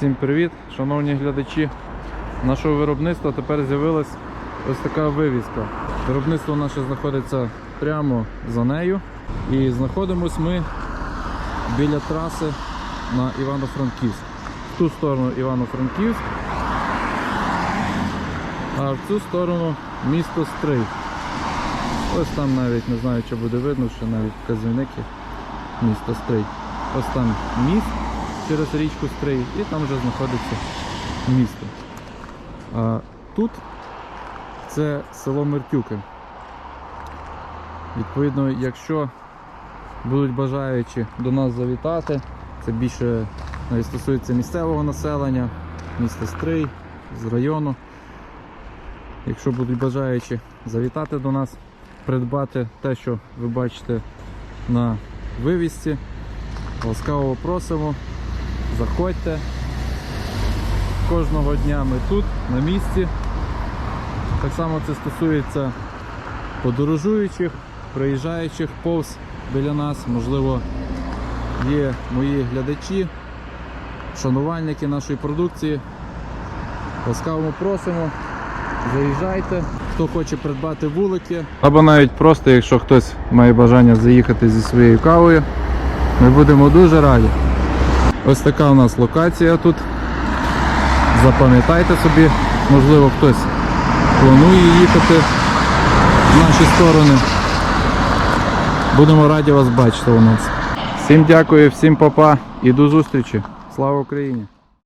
Всім привіт, шановні глядачі. Нашого виробництва тепер з'явилась ось така вивіска. Виробництво наше знаходиться прямо за нею. І знаходимось ми біля траси на Івано-Франківськ. В ту сторону Івано-Франківськ, а в цю сторону місто Стрий. Ось там навіть не знаю, чи буде видно, що навіть вказівники міста Стрий. Ось там міст через річку Стрий і там вже знаходиться місто. А тут це село Мертюки. Відповідно, якщо будуть бажаючі до нас завітати, це більше навіть стосується місцевого населення, міста Стрий, з району. Якщо будуть бажаючі завітати до нас, придбати те, що ви бачите на вивісці, ласкаво просимо, заходьте. Кожного дня ми тут, на місці. Так само це стосується подорожуючих, проїжджаючих повз біля нас. Можливо, є мої глядачі, шанувальники нашої продукції. Ласкаво просимо, заїжджайте. Хто хоче придбати вулики. Або навіть просто, якщо хтось має бажання заїхати зі своєю кавою, ми будемо дуже раді. Ось така у нас локація тут. Запам'ятайте собі, можливо, хтось планує їхати в наші сторони. Будемо раді вас бачити у нас. Всім дякую, всім папа і до зустрічі. Слава Україні!